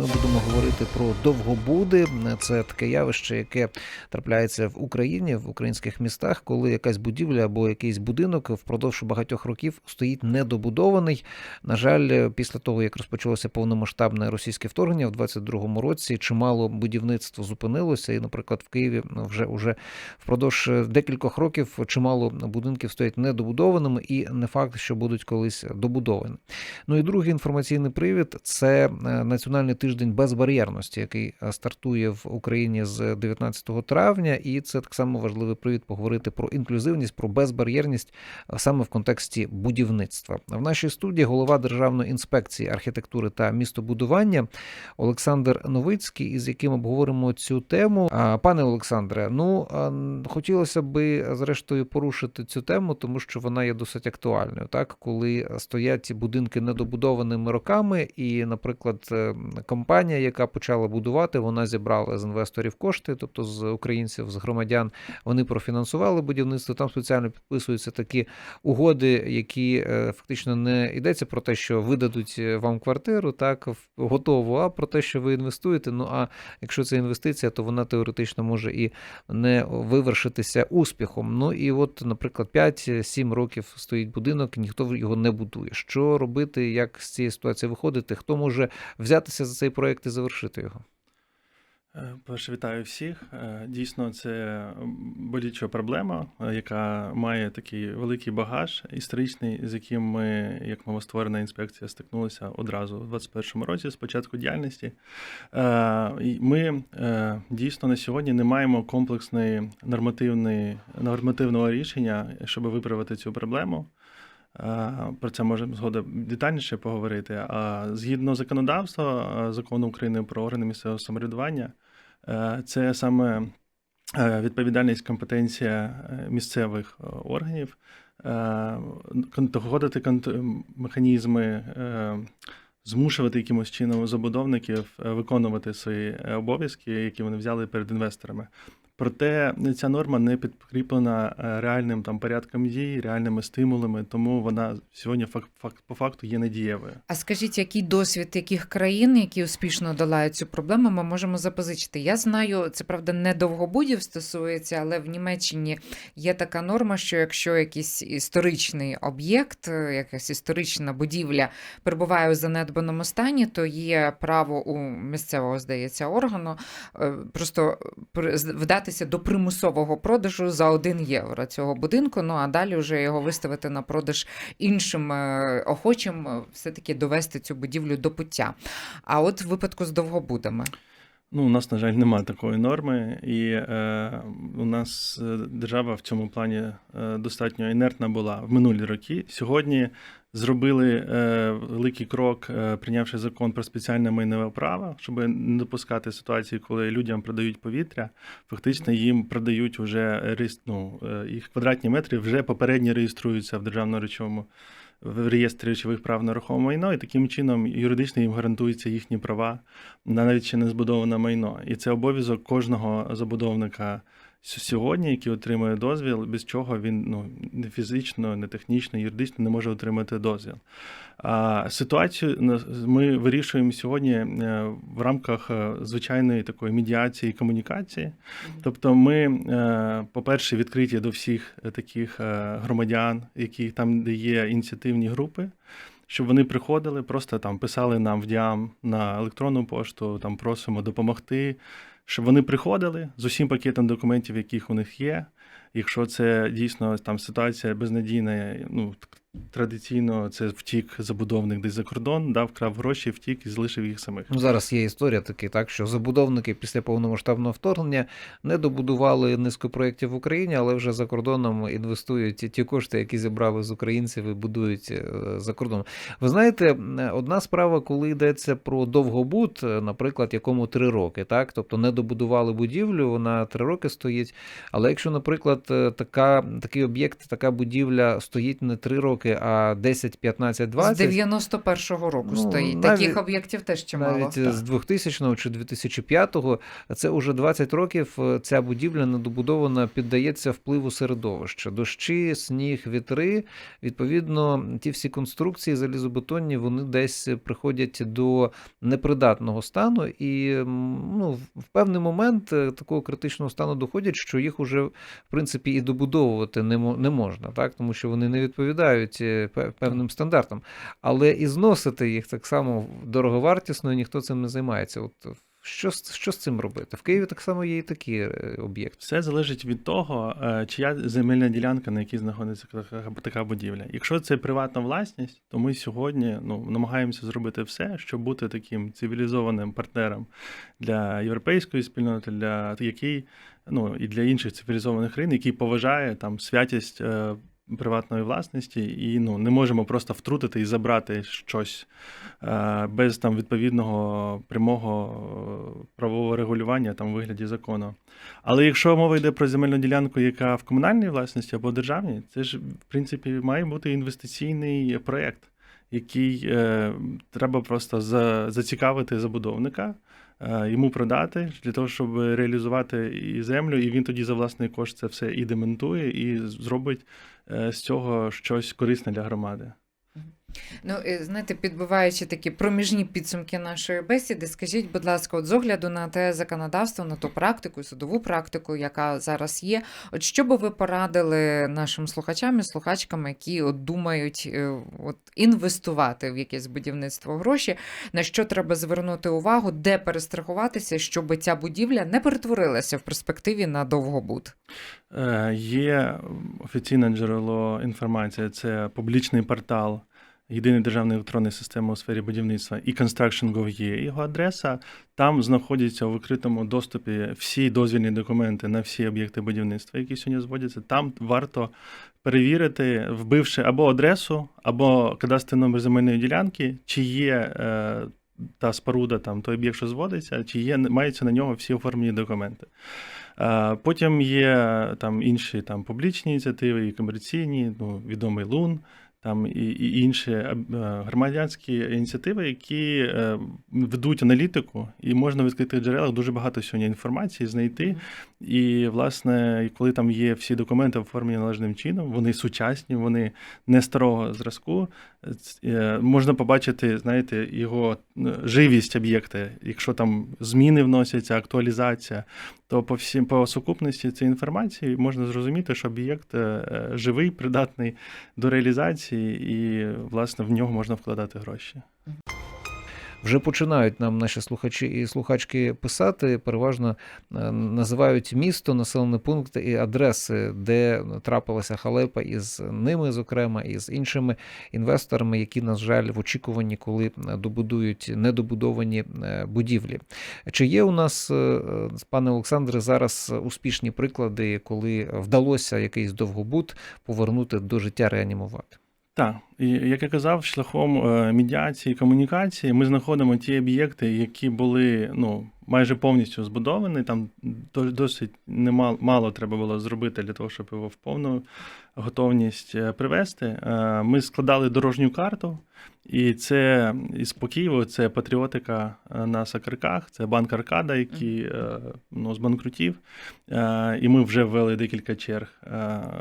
ми будемо говорити про довгобуди. Це таке явище, яке трапляється в Україні, в українських містах, коли якась будівля або якийсь будинок впродовж багатьох років стоїть недобудований. На жаль, після того як розпочалося повномасштабне російське вторгнення в 22-му році, чимало будівництво зупинилося, і, наприклад, в Києві вже уже впродовж декількох років чимало будинків стоять недобудованими, і не факт, що будуть колись добудовані. Ну і другий інформаційний привід це е, національний тиждень безбар'єрності, який е, стартує в Україні з 19 травня, і це так само важливий привід поговорити про інклюзивність, про безбар'єрність е, саме в контексті будівництва. В нашій студії голова Державної інспекції архітектури та містобудування Олександр Новицький, із яким обговоримо цю тему. Пане Олександре, ну хотілося би зрештою порушити цю тему, тому що вона є досить актуальною. Так, коли стоять будинки недобудованими роками, і, наприклад, е, компанія, яка почала будувати, вона зібрала з інвесторів кошти, тобто з українців, з громадян, вони профінансували будівництво. Там спеціально підписуються такі угоди, які е, фактично не йдеться про те, що видадуть е, вам квартиру, так готову, а про те, що ви інвестуєте. Ну а якщо це інвестиція, то вона теоретично може і не вивершитися успіхом. Ну і от, наприклад, 5-7 років стоїть будинок, ніхто його не будує. Що робити, як з цієї ситуації виходити? Хто може взятися за цей проект і завершити його? Е, Перше, вітаю всіх. Е, Дійсно, це болюча проблема, е, яка має такий великий багаж історичний, з яким ми, як новостворена інспекція, стикнулися одразу у 2021 році з початку діяльності. Ми дійсно на сьогодні не маємо комплексної нормативної, нормативного рішення, щоб виправити цю проблему. Е, Про це можемо згодом детальніше поговорити. А згідно законодавства е, закону України про органи місцевого самоврядування, е, це саме відповідальність, компетенція місцевих органів, доходити механізми, змушувати якимось чином забудовників виконувати свої обов'язки, які вони взяли перед інвесторами. Проте ця норма не підкріплена е, реальним там порядком дій, реальними стимулами, тому вона сьогодні фак, фак, по факту є недієвою. А скажіть, який досвід яких країн, які успішно долають цю проблему, ми можемо запозичити? Я знаю, це правда не довгобудів стосується, але в Німеччині є така норма, що якщо якийсь історичний об'єкт, е, якась історична будівля перебуває у занедбаному стані, то є право у місцевого, здається, органу е, просто з- вдатися до примусового продажу за 1 євро цього будинку. Ну а далі вже його виставити на продаж іншим е, охочим е, все-таки довести цю будівлю до пуття. А от в випадку з довгобудами. Ну, у нас, на жаль, немає такої норми, і е, у нас е, держава в цьому плані е, достатньо інертна була в минулі роки. Сьогодні зробили е, великий крок, е, прийнявши закон про спеціальне майнове право, щоб не допускати ситуації, коли людям продають повітря. Фактично їм продають вже ну, е, їх квадратні метри вже попередньо реєструються в державному речовому в реєстрі речових прав на рухоме майно, і таким чином юридично їм гарантуються їхні права на навіть ще не збудоване майно. І це обов'язок кожного забудовника сьогодні, який отримує дозвіл, без чого він ну, не фізично, не технічно, юридично не може отримати дозвіл. А ситуацію ми вирішуємо сьогодні е, в рамках е, звичайної такої медіації і комунікації. Тобто, ми, е, по-перше, відкриті до всіх таких громадян, які там, де є ініціативні групи. Щоб вони приходили, просто там писали нам в діам на електронну пошту, там просимо допомогти, щоб вони приходили з усім пакетом документів, яких у них є. Якщо це дійсно там ситуація безнадійна, ну традиційно це втік забудовник десь за кордон, дав крав гроші, втік і залишив їх самих. Ну, зараз є історія така, так що забудовники після повномасштабного вторгнення не добудували низку проєктів в Україні, але вже за кордоном інвестують ті- кошти, які зібрали з українців і будують е, за кордоном. Ви знаєте, одна справа, коли йдеться про довгобуд, е, наприклад, якому три роки, так тобто не добудували будівлю, вона три роки стоїть. Але якщо, наприклад, е, така, такий об'єкт, така будівля стоїть не 3 роки, а 10, 15, 20. З 91-го року Ну, стоїть. навіть- Таких об'єктів теж чимало. Навіть е, з 2000 чи 2005 це вже 20 років. е, Ця будівля недобудована піддається впливу середовища. Дощі, сніг, вітри. Відповідно, ті всі конструкції залізобетонні вони десь приходять до непридатного стану, і ну, в певний момент е, такого критичного стану доходять, що їх уже в принципі і добудовувати не, мо- не можна, так тому що вони не відповідають е, певним стандартам. Але і зносити їх так само дороговартісно, і ніхто цим не займається. От що, що з цим робити? В Києві так само є і такі е, об'єкти. Все залежить від того, е, чия земельна ділянка, на якій знаходиться така, будівля. Якщо це приватна власність, то ми сьогодні ну, намагаємося зробити все, щоб бути таким цивілізованим партнером для європейської спільноти, для який, ну і для інших цивілізованих країн, який поважає там святість. Приватної власності, і ну не можемо просто втрутити і забрати щось е, без там відповідного прямого е, правового регулювання там у вигляді закону. Але якщо мова йде про земельну ділянку, яка в комунальній власності або державній, це ж в принципі має бути інвестиційний проєкт, який е, треба просто за, зацікавити забудовника, е, йому продати для того, щоб реалізувати і землю, і він тоді за власний кошт це все і демонтує, і зробить з цього щось корисне для громади. Ну, е, знаєте, підбиваючи такі проміжні підсумки нашої бесіди, скажіть, будь ласка, от з огляду на те законодавство, на ту практику, судову практику, яка зараз є, от що би ви порадили нашим слухачам і слухачкам, які от думають е, от, інвестувати в якесь будівництво гроші, на що треба звернути увагу, де перестрахуватися, щоб ця будівля не перетворилася в перспективі на довгобуд? Е, Є офіційне джерело інформації, це публічний портал Єдиної державної електронної системи у сфері будівництва і Construction.gov.ua, його адреса. Там знаходяться у викритому доступі всі дозвільні документи на всі об'єкти будівництва, які сьогодні зводяться. Там варто перевірити, вбивши або адресу, або кадастрий номер земельної ділянки, чи є е, та споруда, там той об'єкт, що зводиться, чи є маються на нього всі оформлені документи. Е, Потім є там інші там публічні ініціативи і комерційні, ну відомий Лун. Там і, і інші е, громадянські ініціативи, які е, ведуть аналітику, і можна в відкритих джерелах дуже багато сьогодні інформації знайти. І, власне, коли там є всі документи оформлені належним чином, вони сучасні, вони не старого зразку. е, Можна побачити, знаєте, його е, живість об'єкта, якщо там зміни вносяться, актуалізація, то по всім по сукупності цієї інформації можна зрозуміти, що об'єкт е, живий, придатний до реалізації, і власне в нього можна вкладати гроші. Вже починають нам наші слухачі і слухачки писати. Переважно е, називають місто, населений пункт і адреси, де трапилася халепа із ними, зокрема, і з іншими інвесторами, які, на жаль, в очікуванні, коли добудують недобудовані е, будівлі. Чи є у нас, е, пане Олександре, зараз успішні приклади, коли вдалося якийсь довгобуд повернути до життя, реанімувати? Так, і як я казав, шляхом е, медіації, комунікації ми знаходимо ті об'єкти, які були ну майже повністю збудовані. Там досить немало мало треба було зробити для того, щоб його в повну готовність е, привести. Е, Ми складали дорожню карту, і це із по Києву, це патріотика е, на Сакарках, це банк Аркада, який ну, збанкрутів. І ми вже ввели декілька черг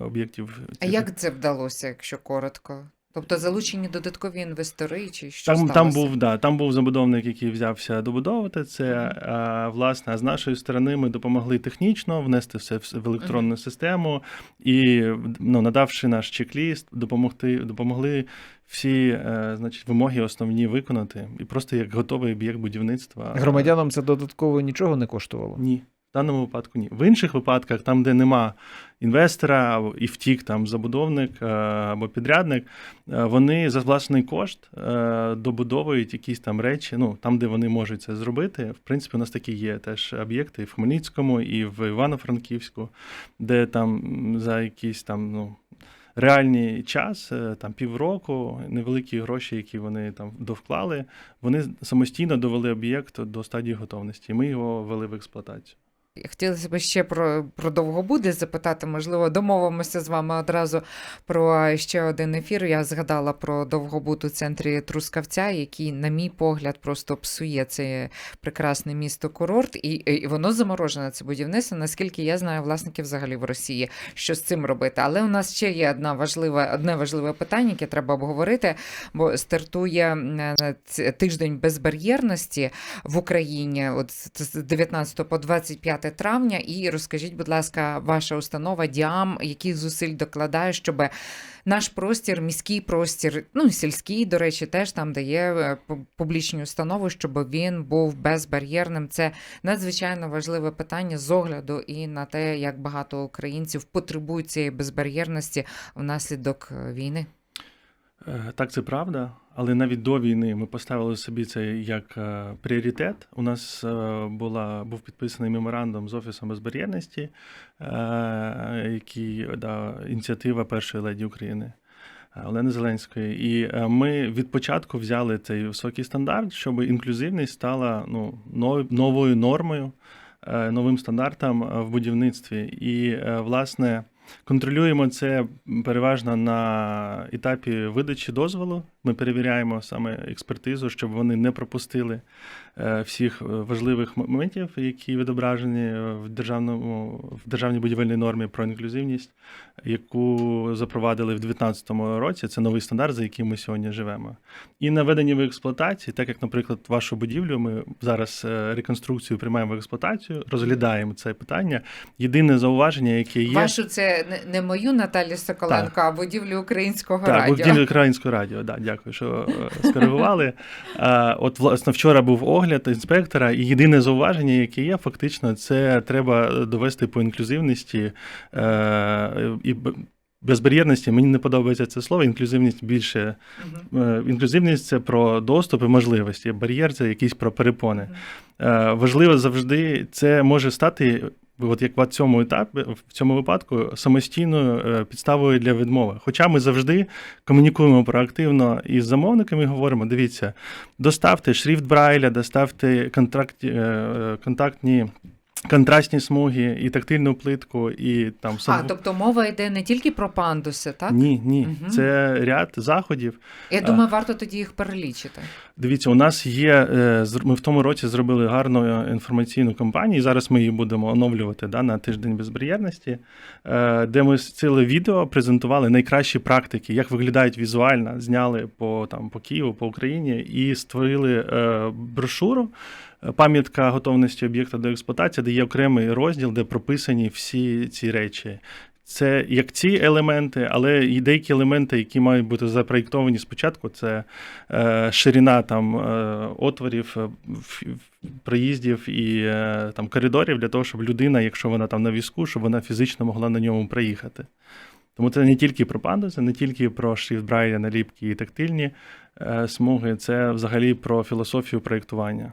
об'єктів. А як це вдалося, якщо коротко? Тобто залучені додаткові інвестори, чи що Там, сталося? там був да, там був забудовник, який взявся добудовувати це. А, власне, а з нашої сторони ми допомогли технічно внести все в електронну систему і ну, надавши наш чек-ліст, допомогти допомогли всі е, значить, вимоги основні виконати, і просто як готовий об'єкт будівництва. Громадянам це додатково нічого не коштувало. Ні. Даному випадку ні. В інших випадках, там, де нема інвестора і втік там забудовник е, або підрядник, е, вони за власний кошт е, добудовують якісь там речі. Ну там, де вони можуть це зробити. В принципі, у нас такі є теж об'єкти і в Хмельницькому, і в Івано-Франківську, де там за якийсь там ну. Реальний час, там півроку, невеликі гроші, які вони там довклали, вони самостійно довели об'єкт до стадії готовності. Ми його ввели в експлуатацію. Хотілося б ще про, про довгобуди запитати. Можливо, домовимося з вами одразу про ще один ефір. Я згадала про довгобуд у центрі Трускавця, який, на мій погляд, просто псує це прекрасне місто курорт, і, і воно заморожене це будівництво. Наскільки я знаю, власників взагалі в Росії, що з цим робити. Але у нас ще є одна важлива, одне важливе питання, яке треба обговорити, бо стартує тиждень безбар'єрності в Україні, от з 19 по 25 травня. І розкажіть, будь ласка, ваша установа Діам, які зусиль докладає, щоб наш простір, міський простір, ну сільський, до речі, теж там дає е, публічні установи, щоб він був безбар'єрним. Це надзвичайно важливе питання з огляду і на те, як багато українців потребують цієї безбар'єрності внаслідок е, війни. Е, Так, це правда, але навіть до війни ми поставили собі це як е, пріоритет. У нас е, була, був підписаний меморандум з Офісом безбар'єрності, який да, ініціатива першої леді України. Олени Зеленської, і ми від початку взяли цей високий стандарт, щоб інклюзивність стала ну, нов- новою нормою, новим стандартом в будівництві. І, власне, Контролюємо це переважно на етапі видачі дозволу. Ми перевіряємо саме експертизу, щоб вони не пропустили е, всіх важливих моментів, які відображені в державному в державній будівельній нормі про інклюзивність, яку запровадили в 2019 році. Це новий стандарт, за яким ми сьогодні живемо. І на введенні в експлуатації, так як, наприклад, вашу будівлю, ми зараз е, реконструкцію приймаємо в експлуатацію, розглядаємо це питання. Єдине зауваження, яке є. Вашу це не, мою Наталію Соколенко, а будівлю українського Так, радіо. був ділі українського радіо. Да, дякую, що е, скоригували. От, власне, вчора був огляд інспектора, і єдине зауваження, яке є, фактично, це треба довести по інклюзивності е, і безбар'єрності. Мені не подобається це слово. Інклюзивність більше. Мгм. е, Інклюзивність це про доступ і можливості. Бар'єр це якісь про перепони. Мгм. Е, Важливо завжди це може стати. От як в цьому етапі, в цьому випадку, самостійною е, підставою для відмови. Хоча ми завжди комунікуємо проактивно із замовниками, і говоримо: дивіться, доставте шрифт Брайля, доставте контракт, е, е, контактні. Контрастні смуги і тактильну плитку, і там А, тобто мова йде не тільки про пандуси, так? ні, ні, Мгм. це ряд заходів. Я думаю, варто тоді їх перелічити. Дивіться, у нас є. е, Ми в тому році зробили гарну інформаційну кампанію. Зараз ми її будемо оновлювати да, на тиждень безбар'єрності, е, де ми ціле відео презентували найкращі практики, як виглядають візуально, зняли по там по Києву, по Україні і створили е, брошуру. Пам'ятка готовності об'єкта до експлуатації, де є окремий розділ, де прописані всі ці речі. Це як ці елементи, але і деякі елементи, які мають бути запроєктовані спочатку, це е, ширина там е, отворів, е, в- в- проїздів і е, там коридорів для того, щоб людина, якщо вона там на візку, щоб вона фізично могла на ньому проїхати. Тому це не тільки про пандуси, не тільки про шрифт Брайля, наліпки і тактильні е, смуги, це взагалі про філософію проєктування.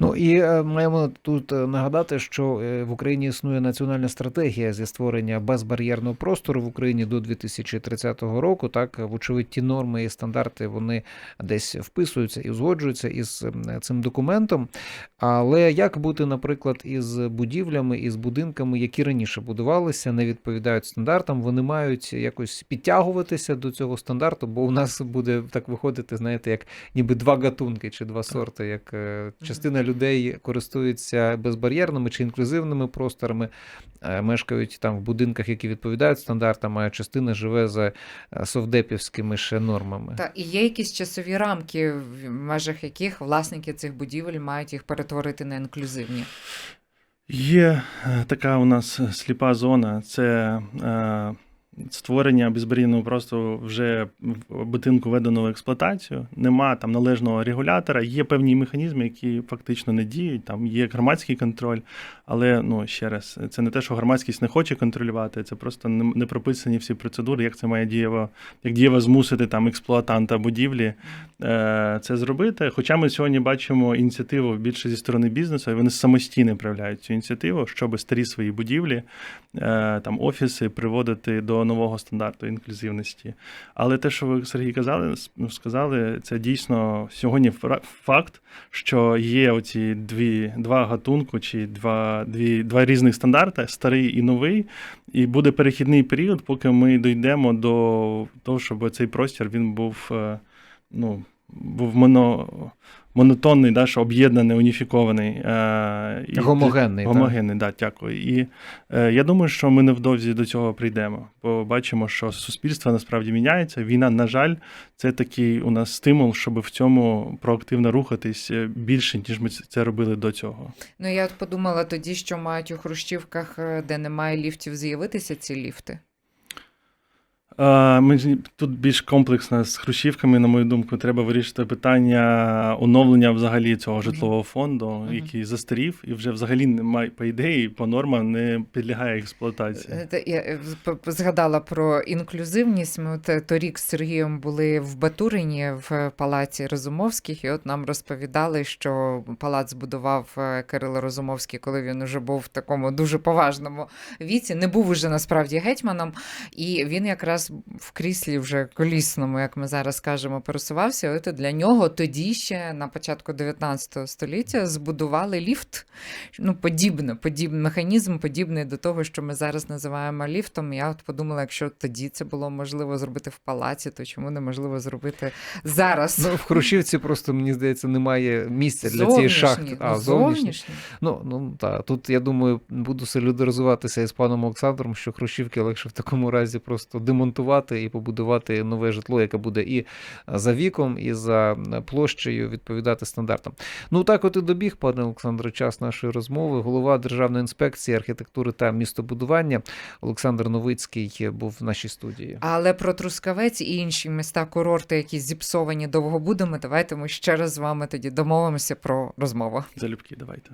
Ну і е, маємо тут е, нагадати, що е, в Україні існує національна стратегія зі створення безбар'єрного простору в Україні до 2030 року. Так, вочевидь, ті норми і стандарти вони десь вписуються і узгоджуються із цим документом. Але як бути, наприклад, із будівлями, із будинками, які раніше будувалися, не відповідають стандартам, вони мають якось підтягуватися до цього стандарту, бо у нас буде так виходити, знаєте, як ніби два гатунки чи два сорти, як частина людей користуються безбар'єрними чи інклюзивними просторами, е, мешкають там в будинках, які відповідають стандартам, а частина живе за е, совдепівськими ще нормами. Та і є якісь часові рамки, в межах яких власники цих будівель мають їх перетворити на інклюзивні. Є е, така у нас сліпа зона, це е, створення безбар'єрного простору вже в будинку введено в експлуатацію. Нема там належного регулятора, є певні механізми, які фактично не діють. Там є громадський контроль, але ну ще раз, це не те, що громадськість не хоче контролювати, це просто не прописані всі процедури, як це має дієво, як дієво змусити там експлуатанта будівлі е, це зробити. Хоча ми сьогодні бачимо ініціативу більше зі сторони бізнесу, і вони самостійно проявляють цю ініціативу, щоб старі свої будівлі, е, там офіси приводити до нового стандарту інклюзивності. Але те, що ви Сергій казали, ну, сказали, це дійсно сьогодні факт, що є оці дві два гатунку чи два, дві, два різних стандарти, старий і новий. І буде перехідний період, поки ми дійдемо до того, щоб цей простір він був, е, ну, був моно, монотонний, да, що об'єднаний, уніфікований. Е, і- Гомогенний. так? Да, дякую. І е, я думаю, що ми невдовзі до цього прийдемо. Бо бачимо, що суспільство насправді міняється. Війна, на жаль, це такий у нас стимул, щоб в цьому проактивно рухатись е, більше, ніж ми це робили до цього. Ну я от подумала тоді, що мають у хрущівках, е, де немає ліфтів, з'явитися ці ліфти. Ми тут більш комплексно з хрущівками, на мою думку, треба вирішити питання оновлення взагалі цього житлового фонду, Мгм. який застарів і вже взагалі немає по ідеї, по нормам не підлягає експлуатації. Е, Я е, згадала про інклюзивність. Ми от е, торік з Сергієм були в Батурині в палаці Розумовських, і от нам розповідали, що палац збудував е, Кирило Розумовський, коли він уже був в такому дуже поважному віці. Не був уже насправді гетьманом, і він якраз в кріслі вже колісному, як ми зараз кажемо, пересувався. От для нього тоді ще на початку 19 століття збудували ліфт. Ну, подібне, подібний механізм, подібний до того, що ми зараз називаємо ліфтом. Я от подумала, якщо тоді це було можливо зробити в палаці, то чому неможливо зробити зараз? Ну, в Хрущівці просто, мені здається, немає місця для цієї шахти. А, А, зовнішні. Ну, ну так, тут я думаю, буду солідаризуватися із паном Олександром, що Хрущівки легше в такому разі просто демонтувати і побудувати нове житло, яке буде і за віком, і за площею відповідати стандартам. Ну так, от і добіг, пане Олександре, час нашої розмови. Голова Державної інспекції архітектури та містобудування Олександр Новицький був в нашій студії. Але про Трускавець і інші міста курорти, які зіпсовані довгобудами, давайте ми ще раз з вами тоді домовимося про розмову. Залюбки, давайте.